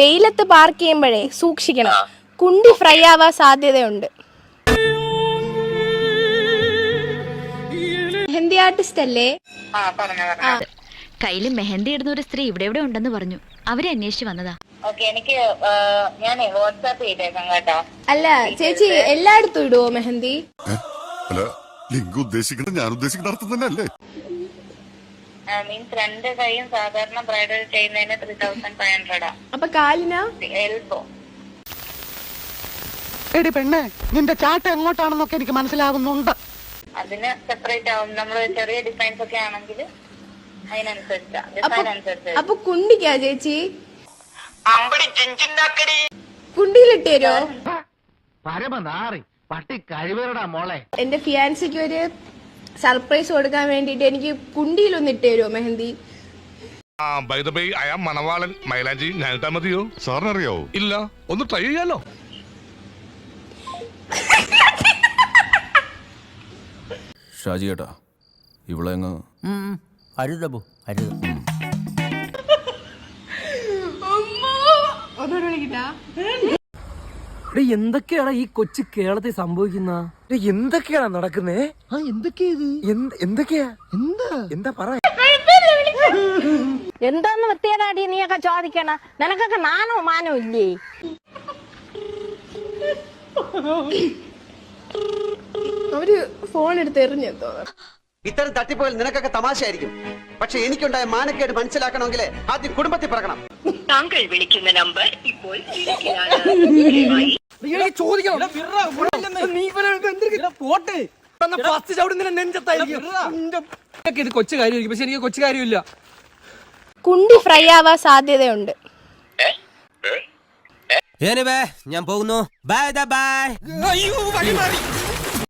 വെയിലത്ത് പാർക്ക് ചെയ്യുമ്പോഴേ സൂക്ഷിക്കണം. കുണ്ടി ഫ്രൈ ആവാൻ സാധ്യതയുണ്ട്. മെഹന്തി ആർട്ടിസ്റ്റ് അല്ലേ? ആ പറഞ്ഞു പറഞ്ഞു. കയ്യിൽ മെഹന്തി ഇടുന്ന ഒരു സ്ത്രീ ഇവിടെ ഇവിടെ ഉണ്ടെന്ന് പറഞ്ഞു. അവരെ അന്വേഷിച്ച് വന്നതാ. ഓക്കെ എനിക്ക് ഞാൻ ഞാനേ വാട്സാപ്പ് ചെയ്തേക്കാം കേട്ടോ. അല്ല ചേച്ചി എല്ലായിടത്തും ഇടുവോ മെഹന്തി? ലിങ്ക് ഉദ്ദേശിക്കുന്നത് ഞാൻ ഉദ്ദേശിക്കുന്ന അർത്ഥം തന്നെ അല്ലേ മീൻസ് രണ്ട് കൈയും സാധാരണ ബ്രൈഡൽ ചെയ്യുന്നതിന് ത്രീ തൗസൻഡ് ഫൈവ് ഹൺഡ്രഡാ അപ്പൊ കാലിന്? എൽബോ എടി പെണ്ണേ നിന്റെ ചാട്ട എങ്ങോട്ടാണെന്നൊക്കെ എനിക്ക് മനസ്സിലാകുന്നുണ്ട് അതിന് സെപ്പറേറ്റ് ആവും. നമ്മൾ ചെറിയ ഡിസൈൻസ് ഒക്കെ ആണെങ്കിൽ അതിനനുസരിച്ചാ. അപ്പൊ ഡിസൈൻ അനുസരിച്ച് അപ്പൊ കുണ്ടിക്കാ ചേച്ചി? കുണ്ടിയിലിട്ട് തരുമോ പരമനാറി. പട്ടി കഴിവരടാ മോളെ. എന്റെ ഫിയാൻസിക്ക് ഒരു സർപ്രൈസ് കൊടുക്കാൻ വേണ്ടിട്ട് എനിക്ക് കുണ്ടിയിലൊന്ന് ഇട്ട് തരുമോ മെഹന്തി? മണവാളൻ. മൈലാഞ്ചി ഞാനിട്ടാ മതിയോ? സാറിനറിയോ? ഇല്ല. ഒന്ന് ട്രൈ ചെയ്യാലോ? ഷാജി ഏട്ടാ ഇവിടെ അങ്ങ് അരുതബു അരുത്. ഒന്നുകൂടെ വിളിക്കട്ടാ. എടേ എന്തൊക്കെയാണ് ഈ കൊച്ചു കേരളത്തിൽ സംഭവിക്കുന്ന? എന്തൊക്കെയാണ് നടക്കുന്നേ? ആ എന്തൊക്കെയാ ഇത്? എന്തൊക്കെയാ? എന്താ? എന്താ പറ. എന്താന്ന് വൃത്തിയേടാടി നീയൊക്കെ ചോദിക്കണ? നിനക്കൊക്കെ നാണോ മാനോ ഇല്ലേ? അവർ ഫോൺ എടുത്ത് എറിഞ്ഞു തോന്നുന്നു ഇത്തരം തട്ടിപ്പോയാൽ നിനക്കൊക്കെ തമാശയായിരിക്കും. പക്ഷെ എനിക്കുണ്ടായ മാനക്കേട് മനസ്സിലാക്കണമെങ്കിൽ ആദ്യം കുടുംബത്തിൽ പറക്കണം പോട്ടെ. ഫസ്റ്റ് ചവിടുന്ന നെഞ്ചത്തായിരിക്കും. ഇത് കൊച്ചു കാര്യമായിരിക്കും. പക്ഷെ എനിക്ക് കൊച്ചു കാര്യമില്ല. കുണ്ടി ഫ്രൈ ആവാൻ സാധ്യതയുണ്ട്. ഞാൻ പോകുന്നു. ബൈ ബൈ അയ്യോ വഴി മാറി.